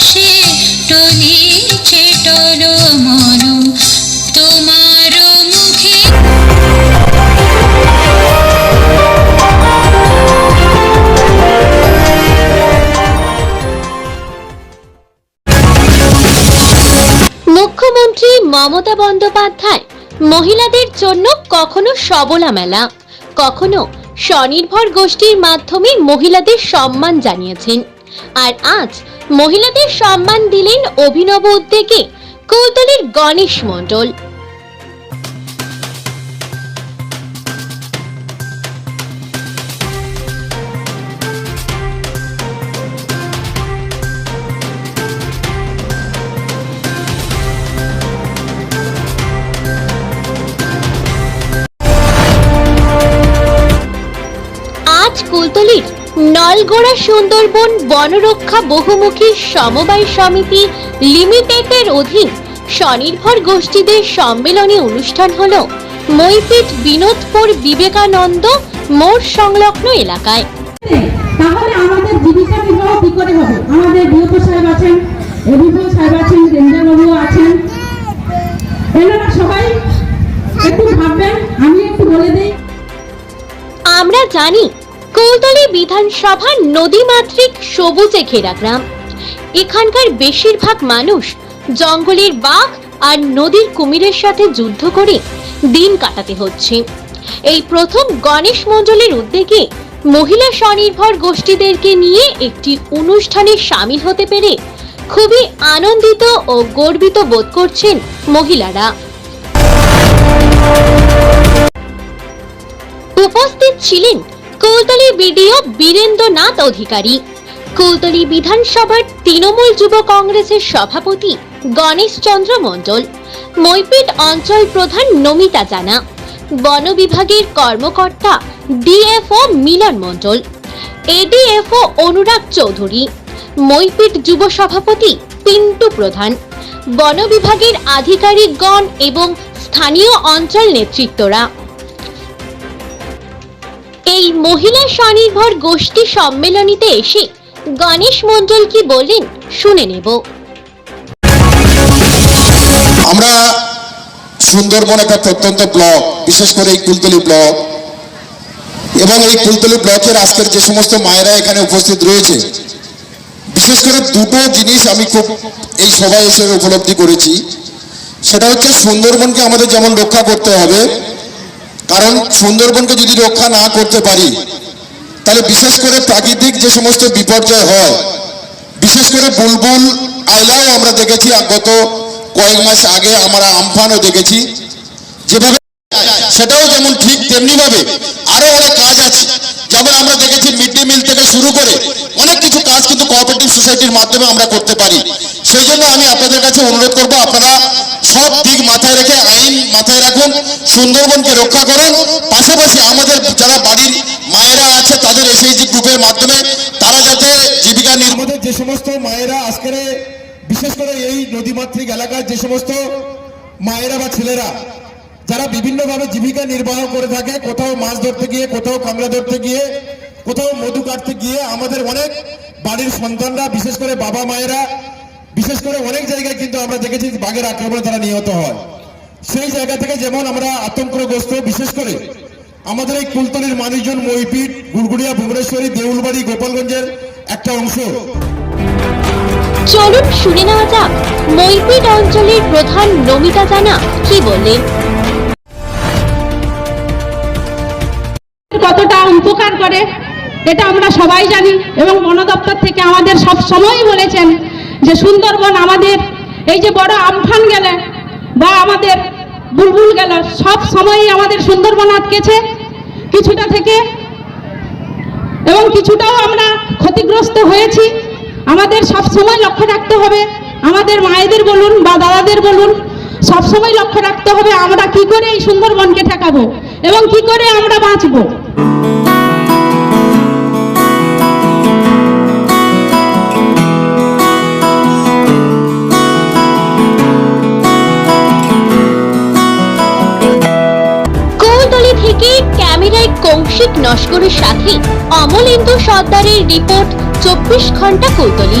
আকাশে টলিছে টলমল তোমার মুখে মুখ্যমন্ত্রী মমতা বন্দ্যোপাধ্যায়, মহিলাদের জন্য কখনো সবলা মেলা, কখনো স্বনির্ভর গোষ্ঠীর মাধ্যমে মহিলাদের সম্মান জানিয়েছেন। আর আজ মহিলাদের সম্মান দিলেন অভিনব উদ্যোগে কৌতলের গণেশ মণ্ডল। আজ কুলতলির নলগোড়া সুন্দরবন বনরক্ষা বহুমুখী সমবায় সমিতি লিমিটেডের অধীন স্বনির্ভর গোষ্ঠীদের সম্মেলনী অনুষ্ঠান হল মৈপিট বিনোদপুর বিবেকানন্দ মোড় সংলগ্ন এলাকায়। তাহলে আমাদের জীবিকা নির্বাহ কি করে হবে? আমাদের সাহেব আছেন সাহেব আছেন আছেন। এনারা সবাই একটু ভাববেন আমি একটু বলে দিই। আমরা জানি কৌতলী বিধানসভা নদীমাতৃক সবুজে ঘেরা গ্রাম। এখানকার বেশিরভাগ মানুষ জঙ্গলের বাঘ আর নদীর কুমিরের সাথে যুদ্ধ করে দিন কাটাতে হচ্ছে। এই প্রথম গণেশ মণ্ডলের উদ্যোগে মহিলা স্বনির্ভর গোষ্ঠীদেরকে নিয়ে একটি অনুষ্ঠানে সামিল হতে পেরে খুবই আনন্দিত ও গর্বিত বোধ করছেন মহিলারা। উপস্থিত ছিলেন কৌতলী বিডিও বীরেন্দ্রনাথ অধিকারী। কৌতলী বিধানসভার তৃণমূল যুব কংগ্রেসের সভাপতি গণেশ চন্দ্র মণ্ডল। মৈপিট অঞ্চল প্রধান নমিতা জানা। বন বিভাগের কর্মকর্তা ডিএফও মিলন মণ্ডল। এডিএফও অনুরাগ চৌধুরী। মৈপিট যুব সভাপতি পিন্টু প্রধান। বন বিভাগের আধিকারিকগণ এবং স্থানীয় অঞ্চল নেতৃত্বরা। এই মহিলা স্বনির্ভর গোষ্ঠী সম্মেলনীতে এসে গণেশ মণ্ডল কি বলেন শুনে নেব। আমরা সুন্দরবন একটা প্রত্যন্ত ব্লক, বিশেষ করে এই কুলতলি ব্লক। এবং এই কুলতলি ব্লকের আজকের যে সমস্ত মায়েরা এখানে উপস্থিত রয়েছে, বিশেষ করে দুটো জিনিস আমি খুব এই সভায় এসে উপলব্ধি করেছি। সেটা হচ্ছে সুন্দরবনকে আমাদের যেমন রক্ষা করতে হবে কারণ সুন্দরবনকে যদি রক্ষা না করতে পারি, তাহলে বিশেষ করে প্রাকৃতিক যে সমস্ত বিপর্যয় হয়, বিশেষ করে বুলবুল আইলাও আমরা দেখেছি গত কয়েক মাস আগে আমরা আমফানও দেখেছি। যেভাবে সেটাও যেমন ঠিক তেমনি ভাবে আরও অনেক কাজ আছে। যেমন আমরা দেখেছি মিড ডে মিল থেকে শুরু করে অনেক সোসাইটির মাধ্যমে আমরা করতে পারি। সেই জন্য আমি আপনাদের কাছে অনুরোধ করব, আপনারা সব দিক মাথায় রেখে, আইন মাথায় রাখুন, সুন্দরবনকে রক্ষা করুন। পাশাপাশি আমাদের যারা বাড়ির মায়েরা আছে, তাদের এসএইচজি গ্রুপের মাধ্যমে তারা যাতে জীবিকা আমাদের যে সমস্ত মায়েরা আজকের বিশেষ করে এই নদীমাতৃক এলাকার যে সমস্ত মায়েরা বা ছেলেরা, যারা বিভিন্নভাবে জীবিকা নির্বাহ করে থাকে, কোথাও মাছ ধরতে গিয়ে, কোথাও কামড়া ধরতে গিয়ে, কোথাও মধু কাটতে গিয়ে, আমাদের অনেক বাড়ির সন্তানরা বিশেষ করে বাবা মায়েরা বিশেষ করে অনেক জায়গায় কিন্তু আমরা দেখেছি বাঘের আক্রমণে তারা নিহত হয়। সেই জায়গা থেকে যেমন আমরা আতঙ্কগ্রস্ত বিশেষ করে আমাদের এই কুলতলির মানুষজন মইপিট গুড়গুড়িয়া ভুবনেশ্বরী দেউলবাড়ি গোপালগঞ্জের একটা অংশ। চলুন শুনে নেওয়া যাক মৈপিট অঞ্চলের প্রধান নমিতা জানা কি বললেন। কতটা উপকার করে। এটা আমরা সবাই জানি এবং বন দপ্তর থেকে আমাদের সব সময় বলেছেন যে সুন্দরবন আমাদের এই যে বড় আমফান গেলে বা আমাদের বুলবুল গেল, সব সময়ই আমাদের সুন্দরবন আটকেছে। কিছুটা থেকে এবং কিছুটাও আমরা ক্ষতিগ্রস্ত হয়েছি। আমাদের সব সময় লক্ষ্য রাখতে হবে, আমাদের মায়েদের বলুন বা দাদাদের বলুন, সব সময় লক্ষ্য রাখতে হবে আমরা কি করে এই সুন্দরবনকে ঠেকাবো এবং কি করে আমরা বাঁচবো। থেকে ক্যামেরায় কৌশিক নস্করের সাথে অমলেন্দু সর্দারের রিপোর্ট চব্বিশ ঘণ্টা কৌতলী